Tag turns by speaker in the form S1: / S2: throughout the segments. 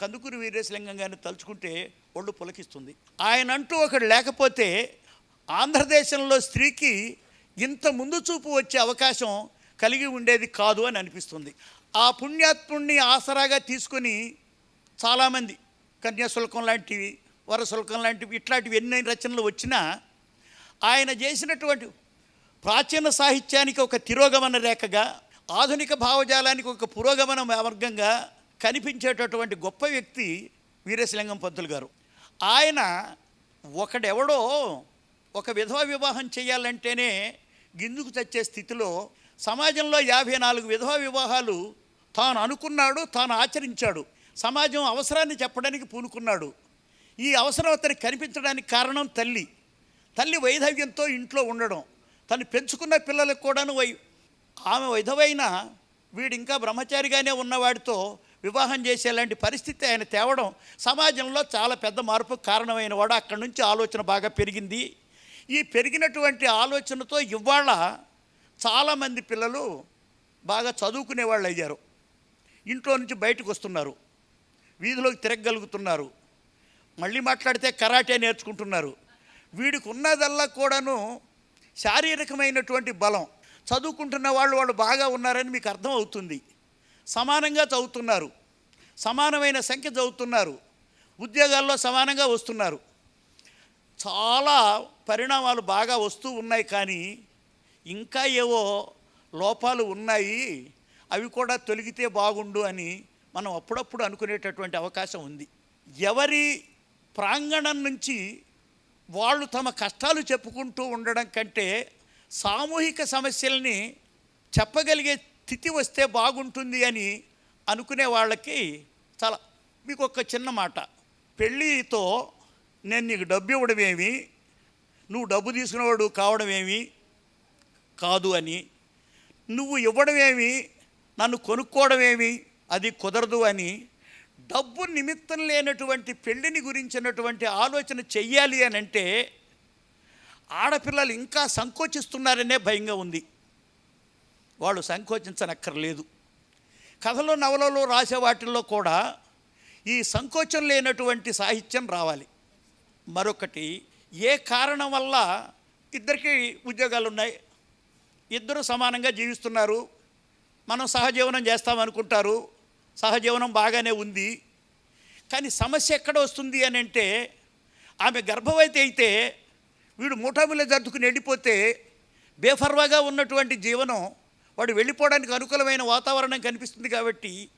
S1: కందుకూరి వీరేశలింగం గారిని తలుచుకుంటే ఒళ్ళు పులకిస్తుంది. ఆయన అంటూ ఒకడు లేకపోతే ఆంధ్రదేశంలో స్త్రీకి ఇంత ముందు చూపు వచ్చే అవకాశం కలిగి ఉండేది కాదు అని అనిపిస్తుంది. ఆ పుణ్యాత్ముణ్ణి ఆసరాగా తీసుకొని చాలామంది కన్యాశుల్కం లాంటివి వరశుల్కం లాంటివి ఇట్లాంటివి ఎన్ని రచనలు వచ్చినా ఆయన చేసినటువంటి ప్రాచీన సాహిత్యానికి ఒక తిరోగమన రేఖగా ఆధునిక భావజాలానికి ఒక పురోగమన మార్గంగా కనిపించేటటువంటి గొప్ప వ్యక్తి వీరేశలింగం పంతులు గారు. ఆయన ఒకడెవడో ఒక విధవ వివాహం చేయాలంటేనే గింజుకు చచ్చే స్థితిలో సమాజంలో యాభై నాలుగు విధవ వివాహాలు తాను అనుకున్నాడు తాను ఆచరించాడు. సమాజం అవసరాన్ని చెప్పడానికి పూనుకున్నాడు. ఈ అవసరం అతనికి కనిపించడానికి కారణం తల్లి. తల్లి వైధవ్యంతో ఇంట్లో ఉండడం. తను పెంచుకున్న పిల్లలకు కూడాను వై ఆమె విధవైన వీడు ఇంకా బ్రహ్మచారిగానే ఉన్నవాడితో వివాహం చేసేలాంటి పరిస్థితి ఆయన తేవడం సమాజంలో చాలా పెద్ద మార్పు కారణమైన వాడు. అక్కడి నుంచి ఆలోచన బాగా పెరిగింది. ఈ పెరిగినటువంటి ఆలోచనతో ఇవాళ చాలామంది పిల్లలు బాగా చదువుకునే వాళ్ళు అయ్యారు. ఇంట్లో నుంచి బయటకు వస్తున్నారు. వీధిలోకి తిరగగలుగుతున్నారు. మళ్ళీ మాట్లాడితే కరాటే నేర్చుకుంటున్నారు. వీడికి ఉన్నదల్లా కూడాను శారీరకమైనటువంటి బలం. చదువుకుంటున్న వాళ్ళు వాళ్ళు బాగా ఉన్నారని మీకు అర్థం అవుతుంది సమానంగా చదువుతున్నారు. సమానమైన సంఖ్య చదువుతున్నారు. ఉద్యోగాల్లో సమానంగా వస్తున్నారు. చాలా పరిణామాలు బాగా వస్తూ ఉన్నాయి కానీ ఇంకా ఏవో లోపాలు ఉన్నాయి. అవి కూడా తొలగితే బాగుండు అని మనం అప్పుడప్పుడు అనుకునేటటువంటి అవకాశం ఉంది. ఎవరి ప్రాంగణం నుంచి వాళ్ళు తమ కష్టాలు చెప్పుకుంటూ ఉండడం కంటే సామూహిక సమస్యల్ని చెప్పగలిగే స్థితి వస్తే బాగుంటుంది అని అనుకునే వాళ్ళకి చాలా మీకు ఒక చిన్న మాట. పెళ్ళితో నేను నీకు డబ్బు ఇవ్వడమేమి నువ్వు డబ్బు తీసుకునేవాడు కావడమేమి కాదు అని. నువ్వు ఇవ్వడమేమి నన్ను కొనుక్కోవడమేమి అది కుదరదు అని. డబ్బు నిమిత్తం లేనటువంటి పెళ్ళిని గురించినటువంటి ఆలోచన చెయ్యాలి అని అంటే ఆడపిల్లలు ఇంకా సంకోచిస్తున్నారనే భయంగా ఉంది. వాళ్ళు సంకోచించనక్కర్లేదు. కథలో నవలలో రాసే వాటిల్లో కూడా ఈ సంకోచం లేనటువంటి సాహిత్యం రావాలి. మరొకటి ఏ కారణం వల్ల ఇద్దరికి ఉద్యోగాలు ఉన్నాయి ఇద్దరు సమానంగా జీవిస్తున్నారు. మనం సహజీవనం చేస్తామనుకుంటారు. సహజీవనం బాగానే ఉంది. కానీ సమస్య ఎక్కడ వస్తుంది అని అంటే ఆమె గర్భవతి అయితే వీడు మూటాములే జరుపుకుని వెళ్ళిపోతే బేఫర్వాగా ఉన్నటువంటి జీవనం వాడు వెళ్ళిపోవడానికి అనుకూలమైన వాతావరణం కనిపిస్తుంది కాబట్టి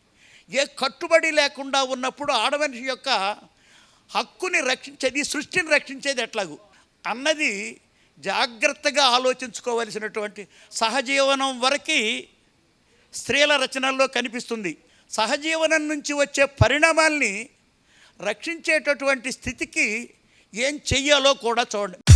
S1: ఏ కట్టుబడి లేకుండా ఉన్నప్పుడు ఆడమనిషి యొక్క హక్కుని రక్షించేది సృష్టిని రక్షించేది ఎట్లాగు? అన్నది జాగ్రత్తగా ఆలోచించుకోవలసినటువంటి సహజీవనం వరకు స్త్రీల రచనల్లో కనిపిస్తుంది. సహజీవనం నుంచి వచ్చే పరిణామాల్ని రక్షించేటటువంటి స్థితికి ఏం చెయ్యాలో కూడా చూడండి.